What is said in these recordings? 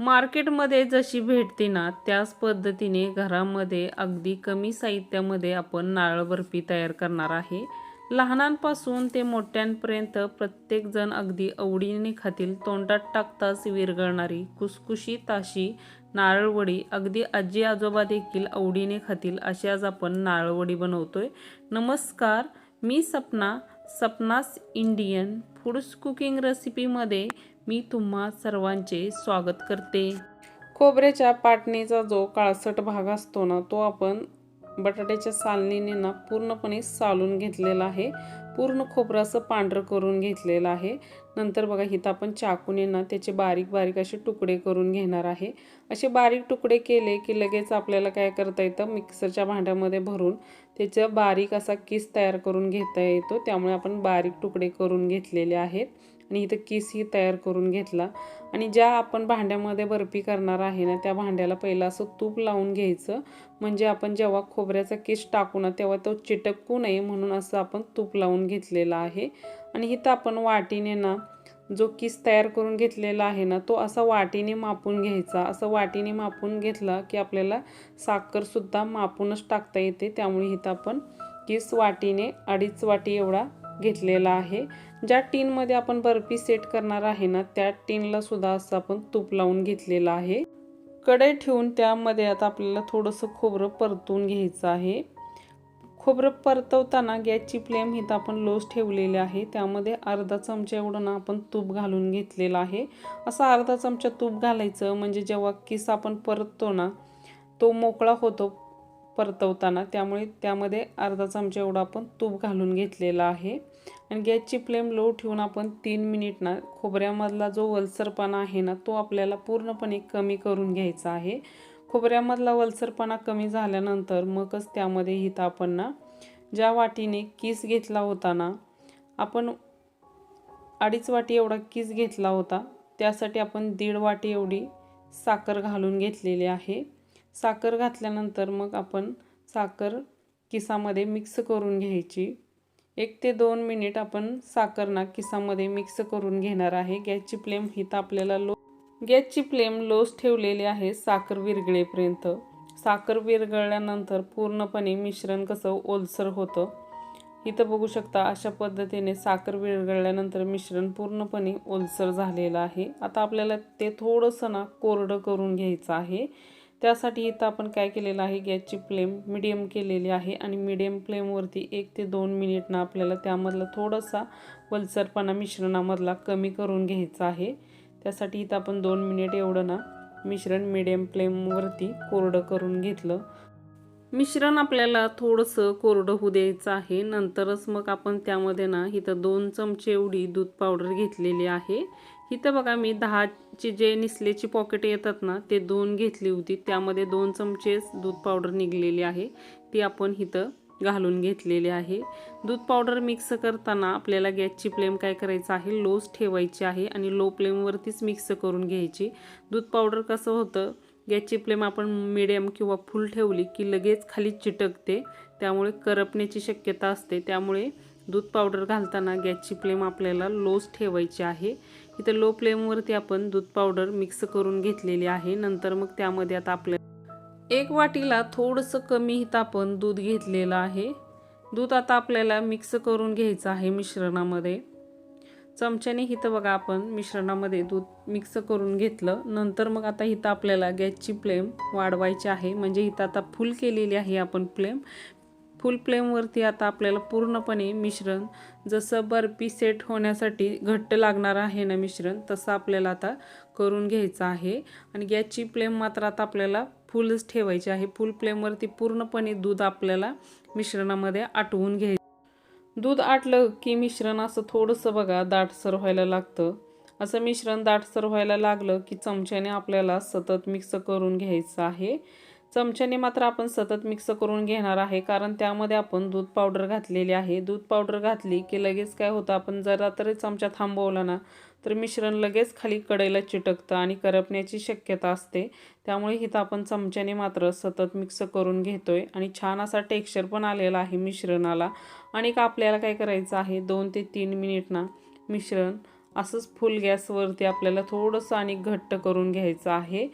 मार्केटमध्ये जशी भेटते ना त्याच पद्धतीने घरामध्ये अगदी कमी साहित्यामध्ये आपण नारळ बर्फी तयार करणार आहे. लहानांपासून ते मोठ्यांपर्यंत प्रत्येकजण अगदी आवडीने खातील तोंडात टाकताच विरघळणारी कुसकुशीत अशी नारळवडी अगदी आजी आजोबा देखील आवडीने खातील अशी आज आपण नारळवडी बनवतोय. नमस्कार मी Sapna Sapna's Indian foods cooking रेसिपीमध्ये मी तुम्हा सर्वांचे स्वागत करते. खोबऱ्याच्या पाटणीचा जो काळसट भाग असतो ना तो आपण बटाट्याच्या सालनीने ना पूर्णपणे सालून घेतलेला आहे. पूर्ण खोबरं असं पांढरं करून घेतलेलं आहे. नंतर बघा इथं आपण चाकूने ना त्याचे बारीक बारीक असे तुकडे करून घेणार आहे. असे बारीक तुकडे केले की लगेच आपल्याला काय करता येतं? मिक्सरच्या भांड्यामध्ये भरून त्याचं बारीक असा किस तयार करून घेता येतो. त्यामुळे आपण बारीक तुकडे करून घेतलेले आहेत. आणि इथं केसही तयार करून घेतला. आणि ज्या आपण भांड्यामध्ये बर्फी करणार आहे ना त्या भांड्याला पहिलं असं तूप लावून घ्यायचं. म्हणजे आपण जेव्हा खोबऱ्याचा केस टाकू ना तेव्हा तो चिटकू नये म्हणून असं आपण तूप लावून घेतलेलं आहे. आणि इथं आपण वाटीने ना जो किस तयार करून घेतलेला आहे ना तो असा वाटीने मापून घ्यायचा. असं वाटीने मापून घेतला की आपल्याला साखरसुद्धा मापूनच टाकता येते. त्यामुळे इथं आपण किस वाटीने अडीच वाटी एवढा घेतलेला आहे. ज्या टीनमध्ये आपण बर्फी सेट करणार आहे ना त्या टीनला सुद्धा असं आपण तूप लावून घेतलेलं आहे. कढई ठेवून त्यामध्ये आता आपल्याला थोडंसं खोबरं परतून घ्यायचं आहे. खोबरं परतवताना गॅसची फ्लेम हिथं आपण लोज ठेवलेली आहे. त्यामध्ये अर्धा चमचा एवढं ना आपण तूप घालून घेतलेलं आहे. असं अर्धा चमचा तूप घालायचं म्हणजे जेव्हा किस आपण परततो ना तो मोकळा होतो परतवताना त्यामुळे त्यामध्ये अर्धा चमचा एवढा आपण तूप घालून घेतलेला आहे. आणि गॅसची फ्लेम लो ठेवून आपण तीन मिनिट ना खोबऱ्यामधला जो वलसरपणा आहे ना तो आपल्याला पूर्णपणे कमी करून घ्यायचा आहे. खोबऱ्यामधला वलसरपणा कमी झाल्यानंतर मगच त्यामध्ये हित आपण ना ज्या वाटीने किस घेतला होता ना आपण अडीच वाटी एवढा किस घेतला होता त्यासाठी आपण दीड वाटी एवढी साखर घालून घेतलेली आहे. साखर घातल्यानंतर मग आपण साखर किसामध्ये मिक्स करून घ्यायची. एक ते दोन मिनिट आपण साखर ना किसामध्ये मिक्स करून घेणार आहे. गॅसची फ्लेम हिथं आपल्याला लो गॅसची फ्लेम लोच ठेवलेली आहे साखर विरगळेपर्यंत साखर विरगळल्यानंतर पूर्णपणे मिश्रण कसं ओलसर होतं इथं बघू शकता अशा पद्धतीने साखर विरघळल्यानंतर मिश्रण पूर्णपणे ओलसर झालेलं आहे. आता आपल्याला ते थोडंसं ना कोरडं करून घ्यायचं आहे. त्यासाठी इथं आपण काय केलेलं आहे गॅसची फ्लेम मिडियम केलेली आहे आणि मिडियम फ्लेमवरती एक ते दोन मिनिटनं आपल्याला त्यामधला थोडासा वलसरपणा मिश्रणामधला कमी करून घ्यायचा आहे. त्यासाठी इथं आपण दोन मिनिट एवढं ना मिश्रण मिडियम फ्लेमवरती कोरडं करून घेतलं. मिश्रण आपल्याला थोडंसं कोरडं होऊ द्यायचं आहे. नंतरच मग आपण त्यामध्ये ना इथं दोन चमचे एवढी दूध पावडर घेतलेली आहे. इथं बघा मी दहाचे जे निसलेची पॉकेट येतात ना ते दोन घेतली होती. त्यामध्ये दोन चमचेच दूध पावडर निघलेली आहे. ती आपण इथं घालून घेतलेली आहे. दूध पावडर मिक्स करताना आपल्याला गॅसची फ्लेम काय करायचं आहे? लोच ठेवायची आहे आणि लो फ्लेमवरतीच मिक्स करून घ्यायची. दूध पावडर कसं होतं? गॅसची फ्लेम आपण मिडियम किंवा फुल ठेवली की लगेच खाली चिटकते. त्यामुळे करपण्याची शक्यता असते. त्यामुळे दूध पावडर घालताना गॅसची फ्लेम आपल्याला लोच ठेवायची आहे. इथं लो फ्लेमवरती आपण दूध पावडर मिक्स करून घेतलेली आहे. नंतर मग त्यामध्ये आता आपल्या एक वाटीला थोडंसं कमी इथं आपण दूध घेतलेलं आहे. दूध आता आपल्याला मिक्स करून घ्यायचं आहे मिश्रणामध्ये. चमच्याने इथं बघा आपण मिश्रणामध्ये दूध मिक्स करून घेतलं. नंतर मग आता इथं आपल्याला गॅसची फ्लेम वाढवायची आहे. म्हणजे इथं आता फुल केलेली आहे आपण फ्लेम फुल फ्लेमवरती आता आपल्याला पूर्णपणे मिश्रण जसं बर्फी सेट होण्यासाठी घट्ट लागणार आहे ना मिश्रण तसं आपल्याला आता करून घ्यायचं आहे. आणि गॅसची फ्लेम मात्र आता आपल्याला फुलच ठेवायची आहे. फुल फ्लेमवरती पूर्णपणे दूध आपल्याला मिश्रणामध्ये आटवून घ्यायचं. दूध आटलं की मिश्रण असं थोडंसं बघा दाटसर व्हायला लागतं. असं मिश्रण दाटसर व्हायला लागलं की चमच्याने आपल्याला सतत मिक्स करून घ्यायचं आहे. चमच्याने मात्र आपण सतत मिक्स करून घेणार आहे कारण त्यामध्ये आपण दूध पावडर घातलेली आहे. दूध पावडर घातली की लगेच काय होतं आपण जरा तरी चमचा थांबवला ना तर मिश्रण लगेच खाली कडेला चिटकतं आणि करपण्याची शक्यता असते. त्यामुळे इथं आपण चमच्याने मात्र सतत मिक्स करून घेतो आहे आणि छान असा टेक्स्चर पण आलेला आहे मिश्रणाला. आणि आपल्याला काय करायचं आहे दोन ते तीन मिनिट ना मिश्रण असंच फुल गॅसवरती आपल्याला थोडंसं आणि घट्ट करून घ्यायचं आहे.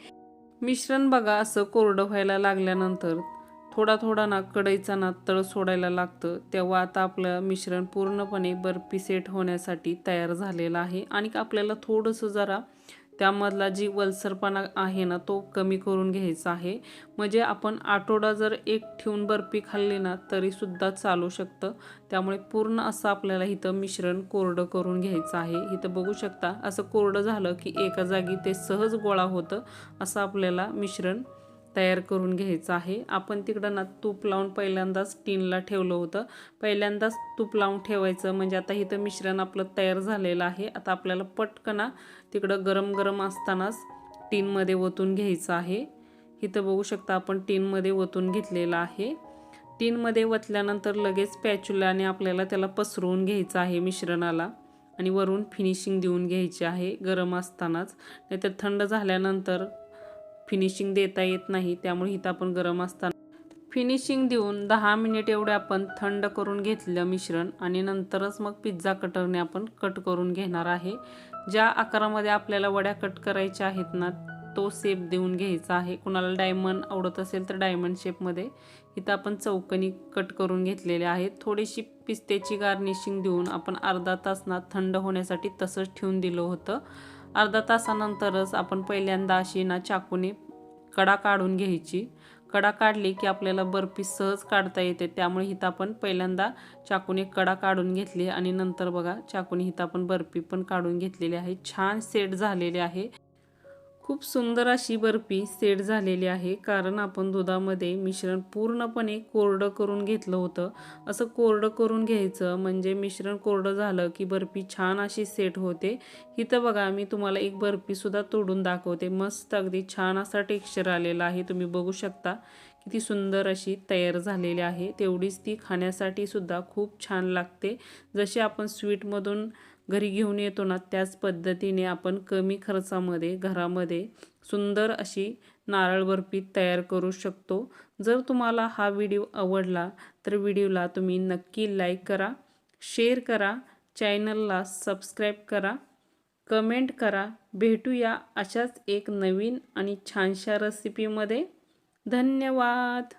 मिश्रण बघा असं कोरडं व्हायला लागल्यानंतर. थोडा थोडा ना कढईचा ना तळ सोडायला लागतं. तेव्हा आता आपलं मिश्रण पूर्णपणे बर्फी सेट होण्यासाठी तयार झालेलं आहे. आणि आपल्याला थोडंसं जरा त्यामधला जी वलसरपणा आहे ना तो कमी करून घ्यायचा आहे. म्हणजे आपण आठवडा जर एक ठेवून बर्फी खाल्ली ना तरीसुद्धा चालू शकतं. त्यामुळे पूर्ण असं आपल्याला इथं मिश्रण कोरडं करून घ्यायचं आहे. इथं बघू शकता असं कोरडं झालं की एका जागी ते सहज गोळा होतं असं आपल्याला मिश्रण तयार करून घ्यायचं आहे. आपण तिकडं ना तूप लावून पहिल्यांदाच टीनला ठेवलं होतं. पहिल्यांदाच तूप लावून ठेवायचं. म्हणजे आता इथं मिश्रण आपलं तयार झालेलं आहे. आता आपल्याला पटकना तिकडं गरम गरम असतानाच टीनमध्ये ओतून घ्यायचं आहे. इथं बघू शकता आपण टीनमध्ये ओतून घेतलेलं आहे. टीनमध्ये ओतल्यानंतर लगेच पॅच्युलाने आपल्याला त्याला पसरवून घ्यायचं आहे मिश्रणाला आणि वरून फिनिशिंग देऊन घ्यायची आहे गरम असतानाच. नाहीतर थंड झाल्यानंतर फिनिशिंग देता येत नाही त्यामुळे इथं आपण गरम असताना फिनिशिंग देऊन दहा मिनिट एवढे आपण थंड करून घेतलं मिश्रण आणि नंतरच मग पिझ्झा कटरने आपण कट करून घेणार आहे. ज्या आकारामध्ये आपल्याला वड्या कट करायच्या आहेत ना तो शेप देऊन घ्यायचा आहे. कुणाला डायमंड आवडत असेल तर डायमंड शेपमध्ये इथं आपण चौकनी कट करून घेतलेले आहेत. थोडीशी पिस्त्याची गार्निशिंग देऊन आपण अर्धा तास ना थंड होण्यासाठी तसंच ठेवून दिलं होतं. अर्धा तासानंतरच आपण पहिल्यांदा अशी ना चाकूने कडा काढून घ्यायची. कडा काढली की आपल्याला बर्फी सहज काढता येते. त्यामुळे हिथं आपण पहिल्यांदा चाकूने कडा काढून घेतली आणि नंतर बघा चाकूने हिथं आपण बर्फी पण काढून घेतलेली आहे. छान सेट झालेले आहे. खूप सुंदर अशी बर्फी सेट झालेली आहे. कारण आपण दुधामध्ये मिश्रण पूर्णपणे कोरडं करून घेतलं होतं. असं कोरडं करून घ्यायचं म्हणजे मिश्रण कोरडं झालं की बर्फी छान अशी सेट होते. इथं बघा मी तुम्हाला एक बर्फीसुद्धा तोडून दाखवते. मस्त अगदी छान असा टेक्स्चर आलेला आहे. तुम्ही बघू शकता. किती सुंदर अशी तयार झालेली आहे. तेवढीच ती खाण्यासाठी सुद्धा खूप छान लागते. जशी आपण स्वीटमधून घरी घेऊन येतो ना त्याच पद्धतीने आपण कमी खर्चामध्ये घरामध्ये सुंदर अशी नारळ बर्फी तयार करू शकतो. जर तुम्हाला हा व्हिडिओ आवडला तर व्हिडिओला तुम्ही नक्की लाईक करा शेअर करा चॅनलला सबस्क्राईब करा कमेंट करा. भेटूया अशाच एक नवीन आणि छानशा रेसिपीमध्ये. धन्यवाद